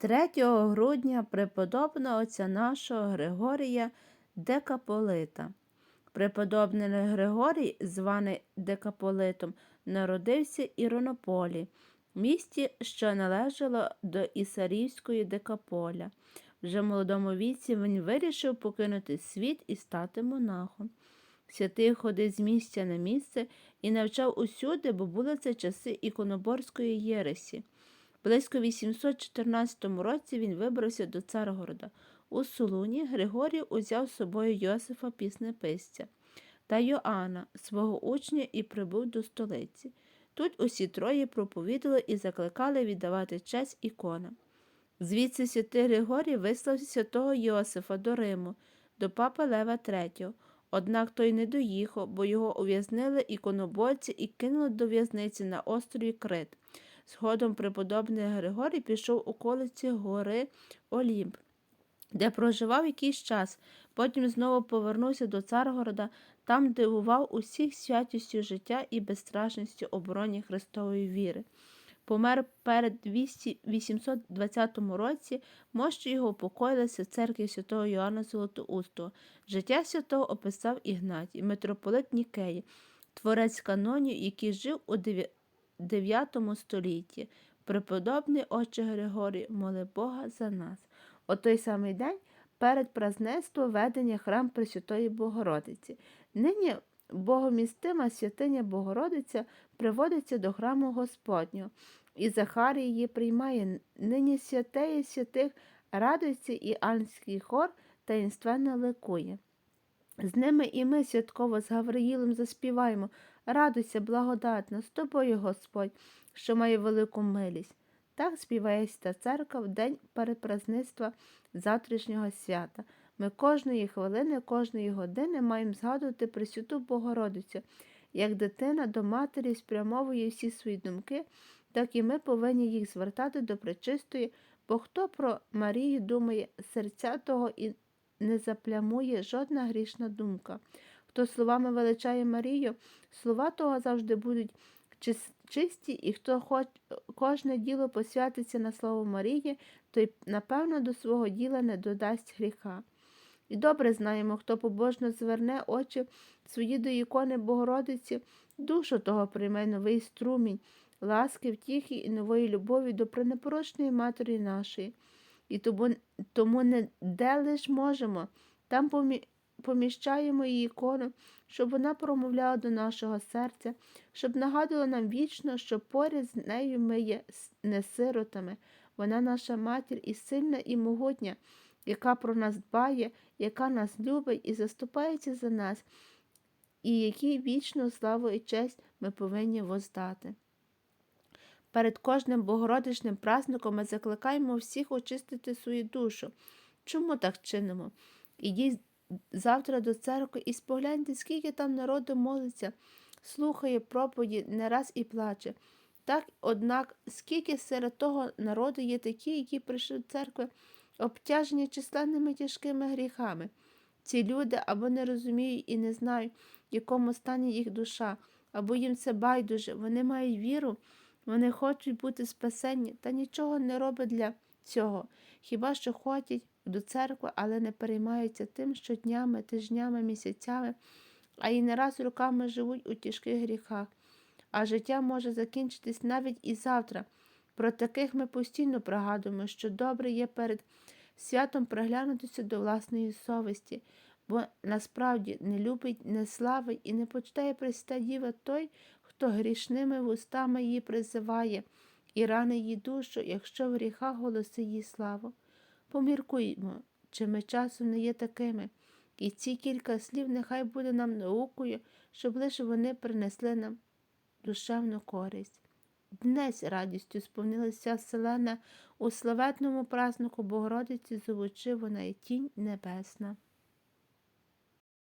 3 грудня преподобного отця нашого Григорія Декаполита. Преподобний Григорій, званий Декаполитом, народився в Іронополі, місті, що належало до Ісарівської Декаполя. Вже в молодому віці він вирішив покинути світ і стати монахом. Святий ходив з місця на місце і навчав усюди, бо були це часи іконоборської єресі. Близько 814 році він вибрався до Царгорода. У Солуні Григорій узяв з собою Йосифа Піснеписця та Йоанна, свого учня, і прибув до столиці. Тут усі троє проповідали і закликали віддавати честь іконам. Звідси святий Григорій вислав святого Йосифа до Риму, до папи Лева III. Однак той не доїхав, бо його ув'язнили іконоборці і кинули до в'язниці на острові Крит. Згодом преподобний Григорій пішов околиці гори Олімп, де проживав якийсь час. Потім знову повернувся до Царгорода, там дивував усіх святістю життя і безстрашністю обороні Христової віри. Помер перед 820 році, мощі його упокоїлися в церкві святого Йоанна Золотоустого. Життя святого описав Ігнатій, митрополит Нікеї, творець канонів, який жив у 9 столітті. Преподобний отче Григорій, моли Бога за нас. О той самий день перед празднеством ведення храм Пресвятої Богородиці. Нині богомістима святиня Богородиця приводиться до храму Господнього, і Захарій її приймає. Нині святеє святих радується і ангельський хор таїнственно ликує. З ними і ми святково з Гавриїлем заспіваємо. Радуйся, благодатна, з тобою, Господь, що має велику милість. Так співає та церква в день перепразництва завтрашнього свята. Ми кожної хвилини, кожної години маємо згадувати Пресвяту Богородицю. Як дитина до матері спрямовує всі свої думки, так і ми повинні їх звертати до пречистої, бо хто про Марію думає, серця того і не заплямує жодна грішна думка. Хто словами величає Марію, слова того завжди будуть чисті, і хто хоч кожне діло посвятиться на слово Марії, той, напевно, до свого діла не додасть гріха. І добре знаємо, хто побожно зверне очі свої до ікони Богородиці, душу того прийме новий струмінь, ласки, втіхи і нової любові до пренепорочної Матері нашої. І тому, тому не де лиш можемо, там помі поміщаємо її ікону, щоб вона промовляла до нашого серця, щоб нагадувала нам вічно, що поряд з нею ми є не сиротами. Вона наша матір і сильна, і могутня, яка про нас дбає, яка нас любить і заступається за нас, і якій вічну славу і честь ми повинні воздати. Перед кожним богородичним праздником ми закликаємо всіх очистити свою душу. Чому так чинимо? Ідіть завтра до церкви і спогляньте, скільки там народу молиться, слухає проповіді не раз і плаче. Так, однак, скільки серед того народу є такі, які прийшли до церкви, обтяжені численними тяжкими гріхами. Ці люди або не розуміють і не знають, в якому стані їх душа, або їм це байдуже, вони мають віру, вони хочуть бути спасенні, та нічого не роблять для цього, хіба що ходять до церкви, але не переймаються тим, що днями, тижнями, місяцями, а й не раз роками живуть у тяжких гріхах. А життя може закінчитись навіть і завтра. Про таких ми постійно пригадуємо, що добре є перед святом приглянутися до власної совісті, бо насправді не любить, не славить і не почитає Пресвята Діва той, хто грішними вустами її призиває і рани її душу, якщо в гріхах голоси її славу. Поміркуймо, чи ми часом не є такими, і ці кілька слів нехай буде нам наукою, щоб лише вони принесли нам душевну користь. Днесь радістю сповнилася селена у славетному празнику Богородиці, зовучи вона і тінь небесна.